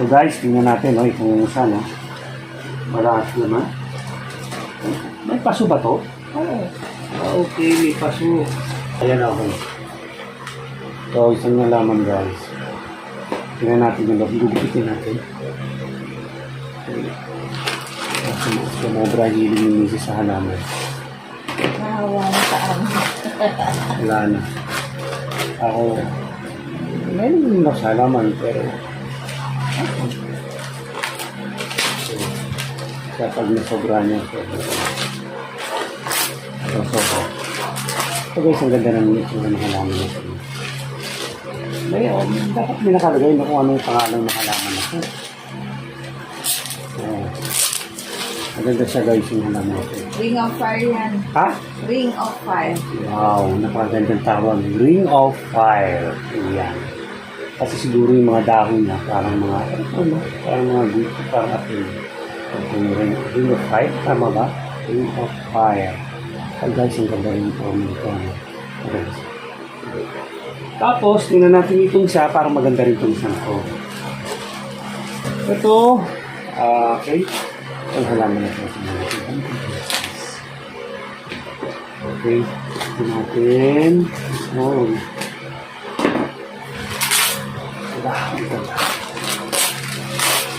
So guys, tingnan natin, no, itong isa, no. Malakas naman. May paso ba to? Oo. Ah, okay, may paso. Ayan ako. So, isang nalaman guys. Tingnan natin yung loob. Gugupitin natin. Sumobra hiling yung misis sa halaman. Nahawa na sa amin. Wala na. Ako, meron ako sa halaman, pero kaya pag nasobra niya, so, so, so, so. So guys, ang ganda ng itsura ng halaman na ito. May, oh, dapat may nakalagay na kung anong pangalan ng halaman na ito. So, maganda siya guys yung halaman na ito. Ring of fire yan. Ha? Ring of fire. Wow, napakagandang tawag. Ring of Fire. Ayan. Kasi siguro yung mga dahon niya, parang mga, ano, parang mga gusto, parang atin. Yung ring, of Fire, tama ba? Ring of Fire. Ay guys, ang ganda rin ito. Ito, ano. Guys. Tapos, tingnan natin itong isa, parang maganda rin itong isang ko. Ito, ah, okay. Ang halaman na ito. Okay. Ito natin. Oh.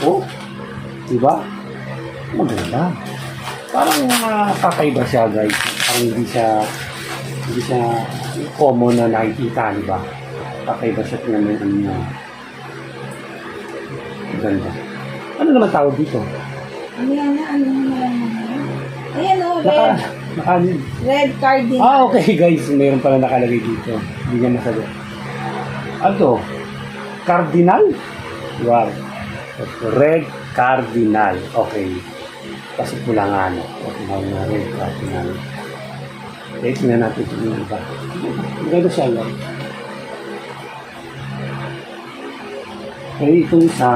Oh. Diba? Maganda. Parang uh, kakaiba siya guys. Parang hindi siya hindi siya common na nakikita, di ba? Kakaiba siya ano niya. Ganda. Ano naman tawag dito? Ano yan na? Ano yan na? Ayan o, Naka, red. naka, Red cardinal. Ah, okay guys. Mayroon pala nakalagay dito. Hindi niya nasagot. Ano? Cardinal? Wow. Red Cardinal. Okay. Kasi pula nga, no? Okay, na red cardinal. Okay, tingnan natin ito yung iba. Maganda siya, no? Okay, itong isa.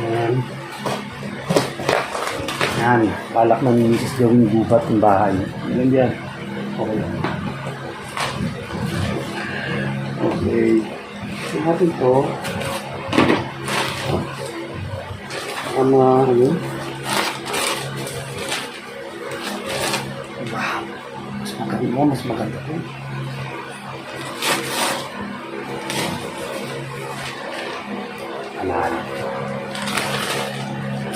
Yan. Yan. Balak ng misis gawing gubat ng bahay. Yan yan. Okay lang. Okay. Natin to. Ang mga ano. Wow. Mas maganda. Mas maganda to. Alam.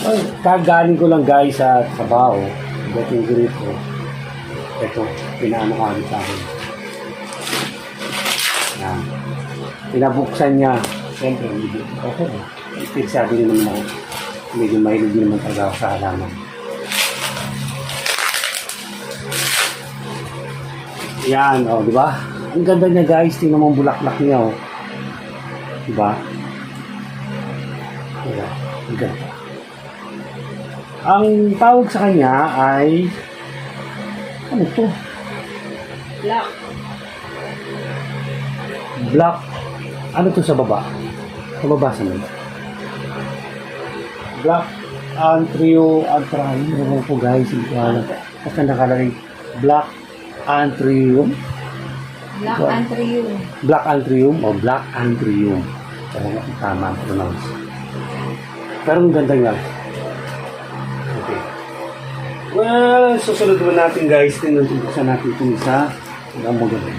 Ay, kagaling ko lang guys sa trabaho. Dating grito. Ito, pinaano ko sa akin. Pinabuksan niya. Siyempre, medyo okay. Ito sabi rin naman ako. Medyo mahilig din naman talaga ako sa halaman. Yan, oh, di ba? Ang ganda niya guys. Tingnan mo ang bulaklak niya, oh. Di ba? Diba? Ang ganda. Ang tawag sa kanya ay ano to? Black. Black. Ano to sa baba? Sa baba sa. Black Antrio Antraum. Ano po guys? Ko alam. Basta nakalagay Black Antrium. Black Wow. antrium. Black Antrium o Black Antrium. Talaga ang tama ang pronounce. Pero ang ganda nga. Okay. Well, susunod naman natin guys. Tinutubuksan natin itong isa. Ang maganda.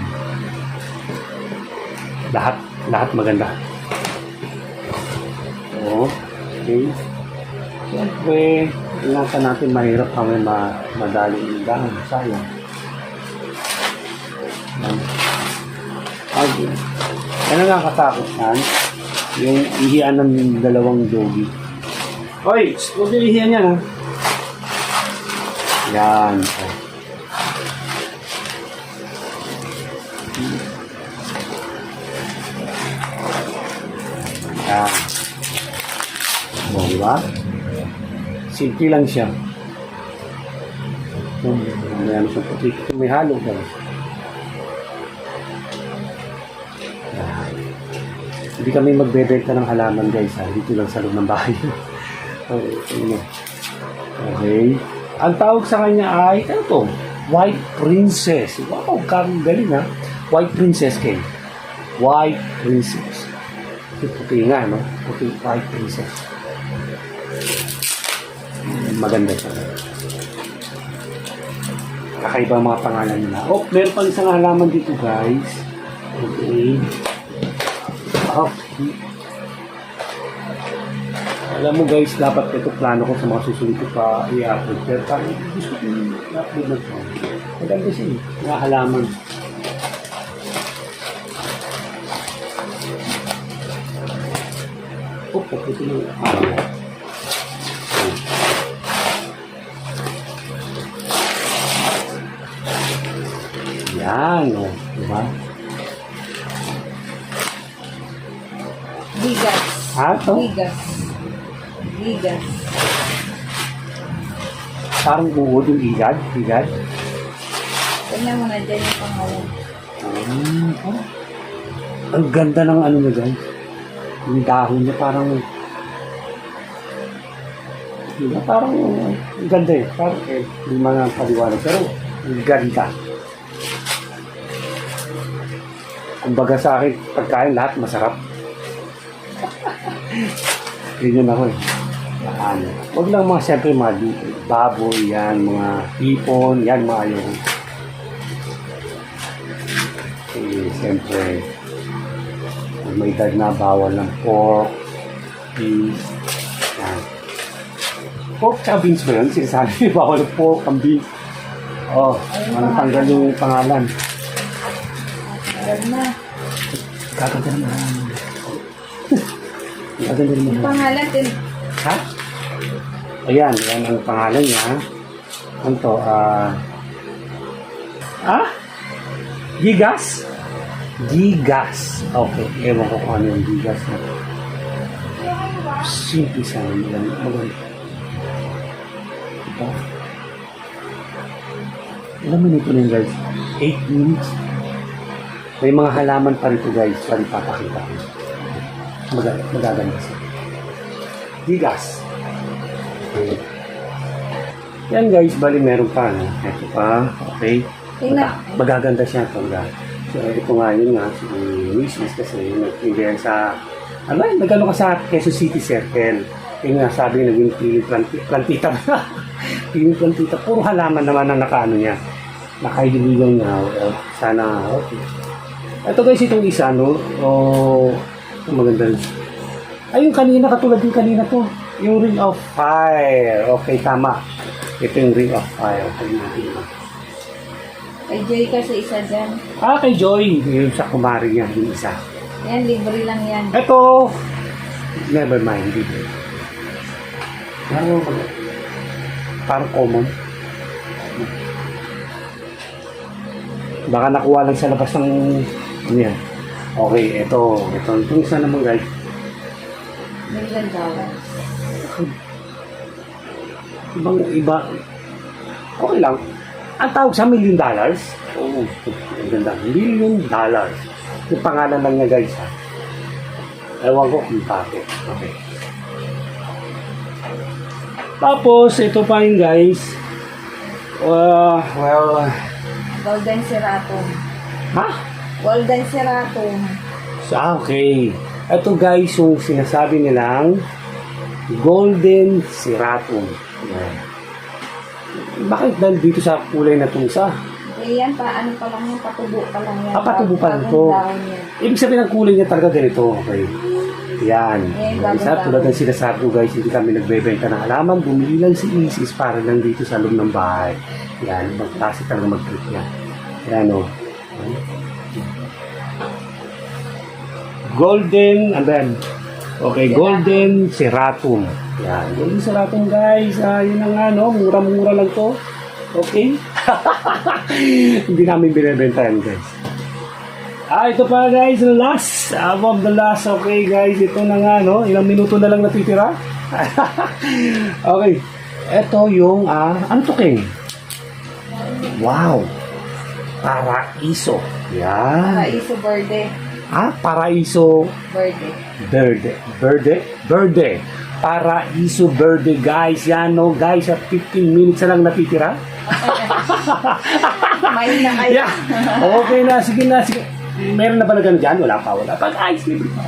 Lahat, lahat maganda. Oo. Okay. Siyempre, ingatan natin mahirap kami ma madali yung dahon. Sayang. Yan. Okay. Ano nga katakot yan? Yung ihian ng dalawang doggy. Hoy! Huwag yung ihian yan ha. Yan. Oh. Yan. O, di ba? Simple lang siya. Hmm, may ano sa puti. May halo ka. Yan. Hindi kami magbebenta ng halaman guys ha. Dito lang sa loob ng bahay. okay. ano. Okay. Ang tawag sa kanya ay, ano to? White Princess. Wow, kang galing ha. White Princess kay. White Princess. Puti nga, no? Puti white princess. Maganda siya. Kakaiba mga pangalan nila. Oh, meron pang isang halaman dito, guys. Okay. Okay. Alam mo guys, dapat ito plano ko sa mga susunod ko pa i-upload. Pero parang gusto ko i-upload na ito. Maganda siya eh. Mga halaman. Oh, ito halaman. Yan, oh. Diba? Bigas. Ha, ito? Bigas. Bigas. Parang buod yung igad. Igad. Tignan mo na dyan yung pangalan. Mm, oh. Ang ganda ng ano niya guys. Yung dahon niya parang Diba? Parang ang ganda eh. Parang eh, hindi man ang paliwanag. Pero ang ganda. Kumbaga sa akin, pagkain lahat masarap. Ganyan ako eh. Ano. Huwag lang mga siyempre mga baboy, yan, mga hipon, yan, mga yung eh, siyempre, may edad na, bawal ng pork, beef, yan. Pork tsaka beans ba yun? Sinasabi, bawal ng pork, ang beef. Oh, ano tanggal yung pangalan? Alam na. Gaganda naman. Gaganda naman. Yung pangalan din. Ha? Ayan, yan ang pangalan niya. Ano to? Ah... ah? Gigas? Gigas. Okay, ewan ko kung ano yung gigas na. Simple sa maganda. maganda. Ito. Ilang minuto na yun guys? 8 minutes. May mga halaman pa rito guys. Pa rin papakita ko. Mag- magaganda siya. Gigas. Okay. Yan guys, bali meron pa. No? Ito pa. Okay. Mag- magaganda siya ito. So, ito nga yun nga, si Wishes kasi nagpili sa, ano yun, nagano ka sa Quezon City Circle. Yung nga sabi, naging piling planti, plantita ba? piling plantita. Puro halaman naman ang nakaano niya. Nakailigaw niya. Well, sana, okay. Ito guys, itong isa, no? Oh, maganda rin. Ay, kanina, katulad yung kanina to. Yung Ring of Fire. Okay, tama. Ito yung Ring of Fire. Okay, natin. Kay Joy kasi isa dyan. Ah, kay Joy. Yung sa kumari niya, yung isa. Yan, libre lang yan. Ito, never mind. Dito. Parang, parang common. Baka nakuha lang sa labas ng, ano yan. Okay, ito. Ito. Itong isa naman guys. Million dollars. Ibang iba. Okay lang. Ang tawag sa million dollars. Oo. ang ganda. Million dollars. Yung pangalan lang niya guys ha. Ewan ko kung bakit. Okay. Tapos, ito pa yun guys. Uh, well, Golden Seratum. ha? Golden Seratum. Ah, okay. Ito guys, yung sinasabi nilang Golden Seratum. Yan. Bakit dahil dito sa kulay na isa? Eh, yan pa, ano pa lang yung patubo pa lang yan. Ah, patubo pa lang to. Ibig sabihin ang kulay niya talaga ganito. Okay. Yan. Yan, Isa, tulad ng sinasabi ko guys, hindi kami nagbebenta ng halaman. Bumili lang si Isis para lang dito sa loob ng bahay. Yan. Magklase talaga mag-trip niya. Yan o. Golden, and then, okay, Golden Seratum. Yan. Golden Seratum guys. Ah, yun ang ano, mura-mura lang to. Okay? hindi namin binibenta yan guys. Ah, ito pa guys, the last. Above the last. Okay guys, ito na nga, no? Ilang minuto na lang natitira. okay. Ito yung, ah, ano to, King? Wow. Paraiso. Yan. Paraiso Verde. Ah, Paraiso Verde. Verde. Verde? Verde. Paraiso Verde, guys. Yan, no? Guys, at 15 minutes na lang natitira. May na kayo. Yeah. Okay na, sige na, sige. Meron na ba na ganun dyan? Wala pa, wala pa. Guys, libre pa.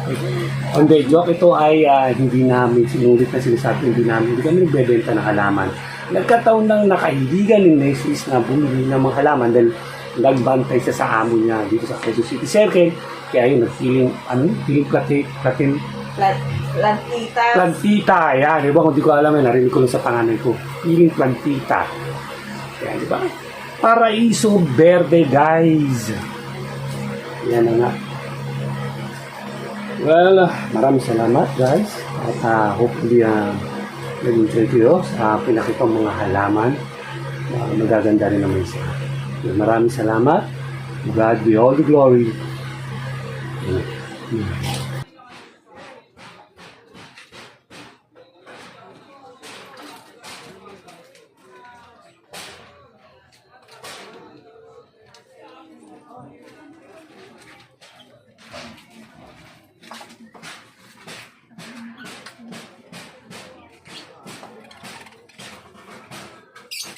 On the joke, ito ay ah, hindi namin, sinulit na sinasabi, hindi namin, hindi kami nagbebenta ng halaman. Nagkataon ng nakaibigan ni Nessis na bumili ng mga halaman dahil nagbantay siya sa amo niya dito sa Quezon City Circle. Kaya yun, nagpiling, ano, piling platin, platin, Plat, plantita. plantita. Yan, di ba? Kung di ko alam, eh, narinig ko lang sa panganay ko. Piling plantita. Yan, di ba? Paraiso Verde, guys. Yan na nga. Well, maraming salamat, guys. At uh, hopefully, uh, nag-enjoy kayo sa pinakitang mga halaman. Uh, magaganda rin naman siya. Maraming salamat. God be all the glory. Yan.